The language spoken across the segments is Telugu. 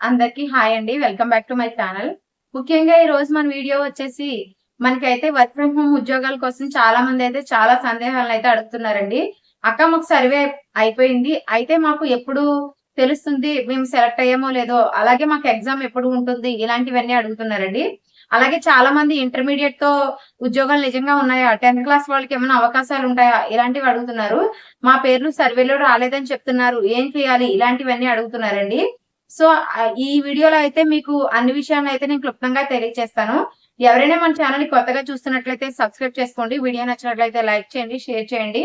అందరికి హాయ్ అండి. Welcome back to my channel. ముఖ్యంగా ఈ రోజు మన వీడియో వచ్చేసి మనకైతే వర్క్ ఫ్రమ్ హోమ్ ఉద్యోగాల కోసం చాలా మంది అయితే చాలా సందేహాలను అయితే అడుగుతున్నారండి. అక్క మాకు సర్వే అయిపోయింది. అయితే మాకు ఎప్పుడు తెలుస్తుంది మేము సెలెక్ట్ అయ్యామో లేదో అలాగే మాకు ఎగ్జామ్ ఎప్పుడు ఉంటుంది ఇలాంటివన్నీ అడుగుతున్నారండి. అలాగే చాలా మంది ఇంటర్మీడియట్తో ఉద్యోగాలు నిజంగా ఉన్నాయా? టెన్త్ క్లాస్ వాళ్ళకి ఏమైనా అవకాశాలు ఉంటాయా? ఇలాంటివి అడుగుతున్నారు. మా పేర్లు సర్వేలో రాలేదని చెప్తున్నారు. ఏం చేయాలి? ఇలాంటివన్నీ అడుగుతున్నారండి. సో ఈ వీడియోలో అయితే మీకు అన్ని విషయాలను అయితే నేను క్లుప్తంగా తెలియజేస్తాను ఎవరైనా మన ఛానల్ని కొత్తగా చూస్తున్నట్లయితే సబ్స్క్రైబ్ చేసుకోండి. వీడియో నచ్చినట్లయితే లైక్ చేయండి షేర్ చేయండి.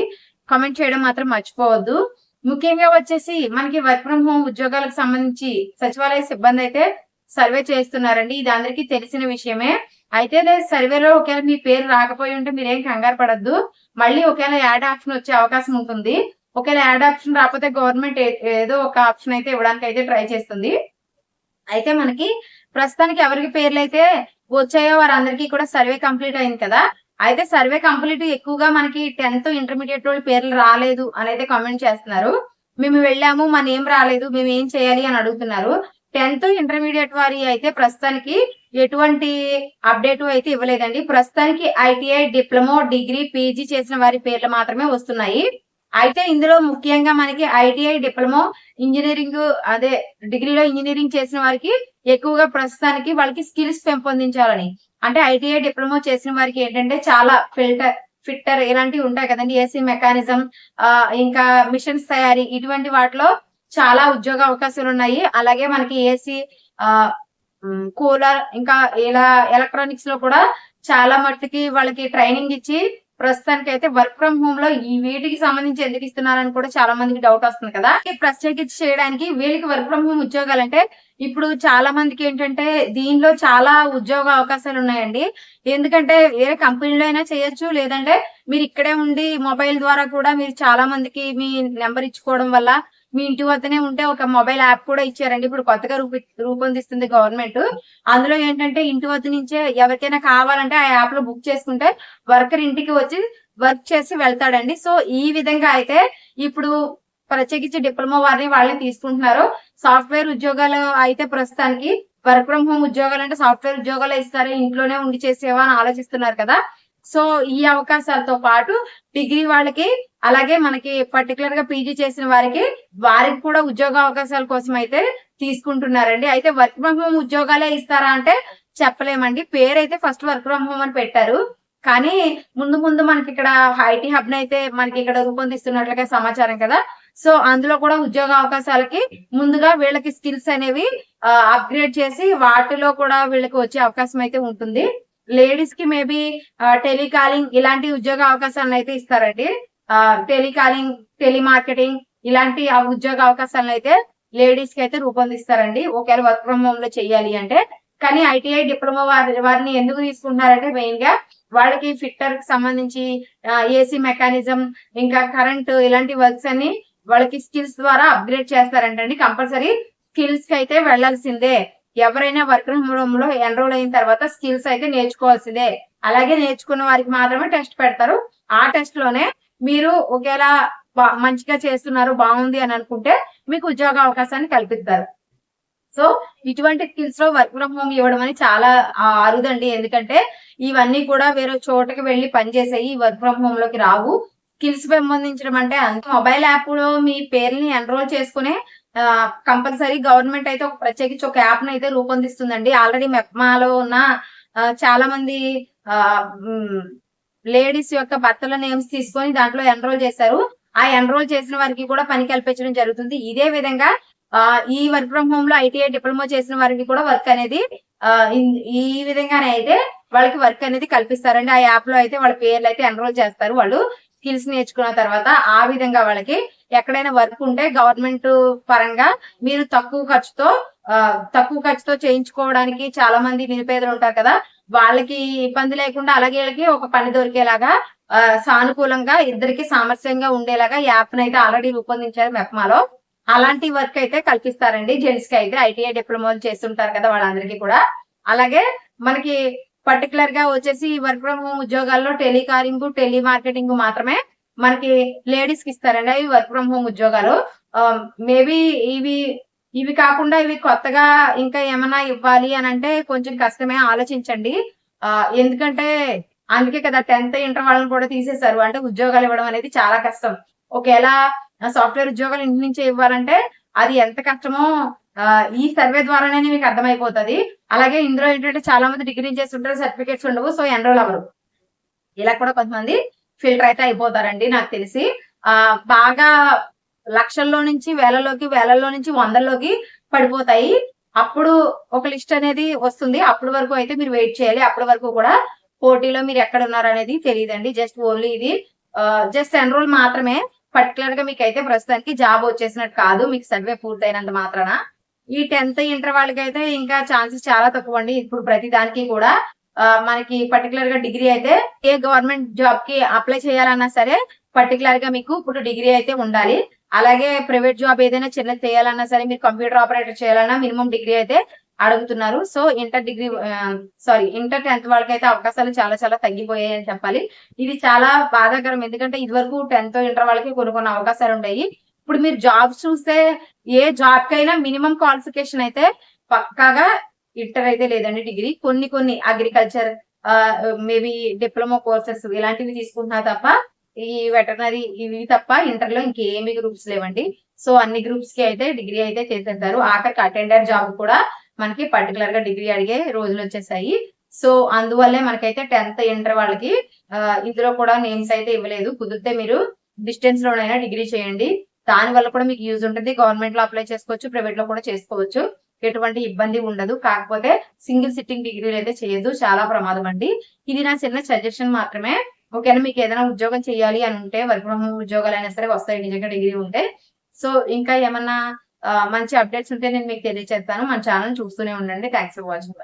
కామెంట్ చేయడం మాత్రం మర్చిపోవద్దు. ముఖ్యంగా వచ్చేసి మనకి వర్క్ ఫ్రం హోమ్ ఉద్యోగాలకు సంబంధించి సచివాలయ సిబ్బంది అయితే సర్వే చేస్తున్నారండి. ఇది అందరికీ తెలిసిన విషయమే. అయితే సర్వేలో ఒకవేళ మీ పేరు రాకపోయి ఉంటే మీరేం కంగారు పడద్దు. మళ్ళీ ఒకవేళ యాడ్ ఆప్షన్ వచ్చే అవకాశం ఉంటుంది. ఒకవేళ యాడ్ ఆప్షన్ రాకపోతే గవర్నమెంట్ ఏదో ఒక ఆప్షన్ అయితే ఇవ్వడానికి అయితే ట్రై చేస్తుంది. అయితే మనకి ప్రస్తుతానికి ఎవరికి పేర్లు అయితే వచ్చాయో వారందరికీ కూడా సర్వే కంప్లీట్ అయింది కదా. అయితే సర్వే కంప్లీట్ ఎక్కువగా మనకి టెన్త్ ఇంటర్మీడియట్ వాళ్ళు పేర్లు రాలేదు అని అయితే కామెంట్ చేస్తున్నారు. మేము వెళ్ళాము మన ఏం రాలేదు మేము ఏం చేయాలి అని అడుగుతున్నారు. టెన్త్ ఇంటర్మీడియట్ వారి అయితే ప్రస్తుతానికి ఎటువంటి అప్డేట్ అయితే ఇవ్వలేదండి. ప్రస్తుతానికి ఐటీఐ డిప్లొమా డిగ్రీ పీజీ చేసిన వారి పేర్లు మాత్రమే వస్తున్నాయి. అయితే ఇందులో ముఖ్యంగా మనకి ఐటీఐ డిప్లొమా ఇంజనీరింగ్ అదే డిగ్రీలో ఇంజనీరింగ్ చేసిన వారికి ఎక్కువగా ప్రస్తుతానికి వాళ్ళకి స్కిల్స్ పెంపొందించాలని. అంటే ఐటీఐ డిప్లొమా చేసిన వారికి ఏంటంటే చాలా ఫిల్టర్ ఫిట్టర్ ఇలాంటివి ఉంటాయి కదండి. ఏసీ మెకానిజం ఆ ఇంకా మిషన్స్ తయారీ ఇటువంటి వాటిలో చాలా ఉద్యోగ అవకాశాలు ఉన్నాయి. అలాగే మనకి ఏసీ ఆ కూలర్ ఇంకా ఇలా ఎలక్ట్రానిక్స్లో కూడా చాలా మట్టుకి వాళ్ళకి ట్రైనింగ్ ఇచ్చి ప్రస్తుతానికి అయితే వర్క్ ఫ్రం హోమ్లో ఈ వీటికి సంబంధించి ఎందుకు ఇస్తున్నారని కూడా చాలా మందికి డౌట్ వస్తుంది కదా. ప్రత్యేకించి చేయడానికి వీళ్ళకి వర్క్ ఫ్రం హోమ్ ఉద్యోగాలు అంటే ఇప్పుడు చాలా మందికి ఏంటంటే దీనిలో చాలా ఉద్యోగ అవకాశాలు ఉన్నాయండి. ఎందుకంటే వేరే కంపెనీలో అయినా చేయొచ్చు లేదంటే మీరు ఇక్కడే ఉండి మొబైల్ ద్వారా కూడా మీరు చాలా మందికి మీ నెంబర్ ఇచ్చుకోవడం వల్ల మీ ఇంటి వద్దనే ఉంటే ఒక మొబైల్ యాప్ కూడా ఇచ్చారండి. ఇప్పుడు కొత్తగా రూపి రూపొందిస్తుంది గవర్నమెంట్. అందులో ఏంటంటే ఇంటి వద్ద నుంచే ఎవరికైనా కావాలంటే ఆ యాప్లో బుక్ చేసుకుంటే వర్కర్ ఇంటికి వచ్చి వర్క్ చేసి వెళ్తాడండి. సో ఈ విధంగా అయితే ఇప్పుడు ప్రత్యేకించి డిప్లొమా వారిని వాళ్ళని తీసుకుంటున్నారు. సాఫ్ట్వేర్ ఉద్యోగాలు అయితే ప్రస్తుతానికి వర్క్ ఫ్రం హోమ్ ఉద్యోగాలు అంటే సాఫ్ట్వేర్ ఉద్యోగాలు ఇస్తారు ఇంట్లోనే ఉండి చేసేవా అని ఆలోచిస్తున్నారు కదా. సో ఈ అవకాశాలతో పాటు డిగ్రీ వాళ్ళకి అలాగే మనకి పర్టికులర్గా పీజీ చేసిన వారికి వారికి కూడా ఉద్యోగ అవకాశాల కోసం అయితే తీసుకుంటున్నారండి. అయితే వర్క్ ఫ్రం హోమ్ ఉద్యోగాలే ఇస్తారా అంటే చెప్పలేమండి. పేరు అయితే ఫస్ట్ వర్క్ ఫ్రమ్ హోమ్ అని పెట్టారు. కానీ ముందు ముందు మనకి ఇక్కడ ఐటీ హబ్ అయితే మనకి ఇక్కడ రూపొందిస్తున్నట్లుగా సమాచారం కదా. సో అందులో కూడా ఉద్యోగ అవకాశాలకి ముందుగా వీళ్ళకి స్కిల్స్ అనేవి అప్గ్రేడ్ చేసి వాటిలో కూడా వీళ్ళకి వచ్చే అవకాశం అయితే ఉంటుంది. లేడీస్కి మేబీ టెలికాలింగ్ uh, ఇలాంటి ఉద్యోగ అవకాశాలను అయితే ఇస్తారండి. టెలికాలింగ్ టెలిమార్కెటింగ్ ఇలాంటి ఉద్యోగ అవకాశాలను అయితే లేడీస్కి అయితే రూపొందిస్తారండి. ఒకవేళ వర్క్ ఫ్రమ్ హోమ్లో చెయ్యాలి అంటే. కానీ ఐటీఐ డిప్లొమా వారి వారిని ఎందుకు తీసుకుంటున్నారంటే మెయిన్గా వాళ్ళకి ఫిట్టర్కి సంబంధించి ఏసీ మెకానిజం ఇంకా కరెంట్ ఇలాంటి వర్క్స్ అన్ని వాళ్ళకి స్కిల్స్ ద్వారా అప్గ్రేడ్ చేస్తారంటండి. కంపల్సరీ స్కిల్స్కి అయితే వెళ్ళాల్సిందే ఎవరైనా వర్క్ ఫ్రం హోమ్లో ఎన్రోల్ అయిన తర్వాత స్కిల్స్ అయితే నేర్చుకోవాల్సిందే. అలాగే నేర్చుకున్న వారికి మాత్రమే టెస్ట్ పెడతారు. ఆ టెస్ట్లోనే మీరు ఒకవేళ మంచిగా చేస్తున్నారు బాగుంది అని అనుకుంటే మీకు ఉద్యోగ అవకాశాన్ని కల్పిస్తారు. సో ఇటువంటి స్కిల్స్లో వర్క్ ఫ్రమ్ హోమ్ ఇవ్వడం అని చాలా అరుదండి. ఎందుకంటే ఇవన్నీ కూడా వేరే చోటకి వెళ్ళి పనిచేసేవి వర్క్ ఫ్రమ్ హోమ్లోకి రావు. స్కిల్స్ పెంపొందించడం అంటే అంత మొబైల్ యాప్లో మీ పేరుని ఎన్రోల్ చేసుకునే కంపల్సరీ గవర్నమెంట్ అయితే ఒక ప్రత్యేకించి ఒక యాప్ను అయితే రూపొందిస్తుందండి. ఆల్రెడీ మెప్మాలో ఉన్న చాలా మంది లేడీస్ యొక్క భర్తల నేమ్స్ తీసుకొని దాంట్లో ఎన్రోల్ చేశారు ఆ ఎన్రోల్ చేసిన వారికి కూడా పని కల్పించడం జరుగుతుంది. ఇదే విధంగా ఆ ఈ వర్క్ ఫ్రం హోమ్లో ఐటీఐ డిప్లొమా చేసిన వారికి కూడా వర్క్ అనేది ఈ విధంగానే అయితే వాళ్ళకి వర్క్ అనేది కల్పిస్తారండి. ఆ యాప్లో అయితే వాళ్ళ పేర్లు అయితే ఎన్రోల్ చేస్తారు. వాళ్ళు స్కిల్స్ నేర్చుకున్న తర్వాత ఆ విధంగా వాళ్ళకి ఎక్కడైనా వర్క్ ఉంటే గవర్నమెంట్ పరంగా మీరు తక్కువ ఖర్చుతో తక్కువ ఖర్చుతో చేయించుకోవడానికి చాలా మంది నిరుపేదలు ఉంటారు కదా వాళ్ళకి ఇబ్బంది లేకుండా అలాగే వీళ్ళకి ఒక పని దొరికేలాగా ఆ, సానుకూలంగా ఇద్దరికి సామర్థ్యంగా ఉండేలాగా యాప్ అయితే ఆల్రెడీ రూపొందించారు మెప్మాలో. అలాంటి వర్క్ అయితే కల్పిస్తారండి. జెంట్స్కి అయితే ఐటీఐ డిప్లొమాలు చేస్తుంటారు కదా వాళ్ళందరికీ కూడా. అలాగే మనకి పర్టికులర్గా వచ్చేసి వర్క్ ఫ్రమ్ హోమ్ ఉద్యోగాల్లో టెలి మార్కెటింగ్ మాత్రమే మనకి లేడీస్కి ఇస్తారండి. అవి వర్క్ ఫ్రం హోమ్ ఉద్యోగాలు. Um, మేబీ ఇవి ఇవి కాకుండా ఇవి కొత్తగా ఇంకా ఏమైనా ఇవ్వాలి అని అంటే కొంచెం కష్టమే ఆలోచించండి. ఆ, ఎందుకంటే అందుకే కదా టెన్త్ ఇంటర్ వాళ్ళని కూడా తీసేశారు. అంటే ఉద్యోగాలు ఇవ్వడం అనేది చాలా కష్టం. ఒకవేళ సాఫ్ట్వేర్ ఉద్యోగాలు ఇంటి నుంచే ఇవ్వాలంటే అది ఎంత కష్టమో ఈ సర్వే ద్వారానే మీకు అర్థమైపోతది. అలాగే ఇందులో ఏంటంటే చాలా మంది డిగ్రీ చేస్తుంటారు సర్టిఫికేట్స్ ఉండవు సో ఎన్రోల్ అవ్వరు. ఇలా కూడా కొంతమంది ఫిల్టర్ అయితే అయిపోతారండి నాకు తెలిసి. ఆ బాగా లక్షల్లో నుంచి వేలలోకి వేలల్లో నుంచి వందల్లోకి పడిపోతాయి. అప్పుడు ఒక లిస్ట్ అనేది వస్తుంది. అప్పటి వరకు అయితే మీరు వెయిట్ చేయాలి. అప్పటి వరకు కూడా పోటీలో మీరు ఎక్కడ ఉన్నారు అనేది తెలియదండి. జస్ట్ ఓన్లీ ఇది. జస్ట్ ఎన్రోల్ మాత్రమే. పర్టికులర్గా మీకు అయితే ప్రస్తుతానికి జాబ్ వచ్చేసినట్టు కాదు. మీకు సర్వే పూర్తయినంత మాత్రాన. ఈ టెన్త్ ఇంటర్ వాళ్ళకి అయితే ఇంకా ఛాన్సెస్ చాలా తక్కువ అండి ఇప్పుడు ప్రతి దానికి కూడా మనకి పర్టికులర్గా డిగ్రీ అయితే ఏ గవర్నమెంట్ జాబ్కి అప్లై చేయాలన్నా సరే పర్టికులర్గా మీకు ఇప్పుడు డిగ్రీ అయితే ఉండాలి. అలాగే ప్రైవేట్ జాబ్ ఏదైనా చిన్నది చేయాలన్నా సరే మీరు కంప్యూటర్ ఆపరేటర్ చేయాలన్నా మినిమం డిగ్రీ అయితే అడుగుతున్నారు. So inter degree sorry inter tenth వాళ్ళకి అయితే అవకాశాలు చాలా చాలా తగ్గిపోయాయి అని చెప్పాలి. ఇది చాలా బాధాకరం. ఎందుకంటే ఇదివరకు టెన్త్ ఇంటర్ వాళ్ళకి కొన్ని కొన్ని అవకాశాలు ఉంటాయి ఇప్పుడు మీరు జాబ్స్ చూస్తే ఏ జాబ్ కైనా మినిమం క్వాలిఫికేషన్ అయితే పక్కాగా ఇంటర్ అయితే లేదండి డిగ్రీ. కొన్ని కొన్ని అగ్రికల్చర్ మేబీ డిప్లొమా కోర్సెస్ ఇలాంటివి తీసుకుంటున్నా తప్ప ఈ వెటర్నరీ ఇవి తప్ప ఇంటర్లో ఇంకేమి గ్రూప్స్ లేవండి. సో అన్ని గ్రూప్స్కి అయితే డిగ్రీ అయితే చేసేస్తారు. ఆఖరికి అటెండర్ జాబ్ కూడా మనకి పర్టికులర్గా డిగ్రీ అడిగే రోజులు వచ్చేసాయి. సో అందువల్లే మనకైతే టెన్త్ ఇంటర్ వాళ్ళకి ఇందులో కూడా నేమ్స్ అయితే ఇవ్వలేదు. కుదిరితే మీరు డిస్టెన్స్ లోనైనా డిగ్రీ చేయండి. దాని వల్ల కూడా మీకు యూజ్ ఉంటుంది. గవర్నమెంట్లో అప్లై చేసుకోవచ్చు ప్రైవేట్లో కూడా చేసుకోవచ్చు. ఎటువంటి ఇబ్బంది ఉండదు. కాకపోతే సింగిల్ సిట్టింగ్ డిగ్రీలు అయితే చేయొద్దు. చాలా ప్రమాదం అండి. ఇది నా చిన్న సజెషన్ మాత్రమే. ఓకేనా? మీకు ఏదైనా ఉద్యోగం చేయాలి అని ఉంటే వర్క్ ఫ్రమ్ హోమ్ ఉద్యోగాలు అయినా సరే వస్తాయి. నిజంగా డిగ్రీ ఉంటే. సో ఇంకా ఏమన్నా మంచి అప్డేట్స్ ఉంటే నేను మీకు తెలియజేస్తాను మన ఛానల్ చూస్తూనే ఉండండి. Thanks for watching.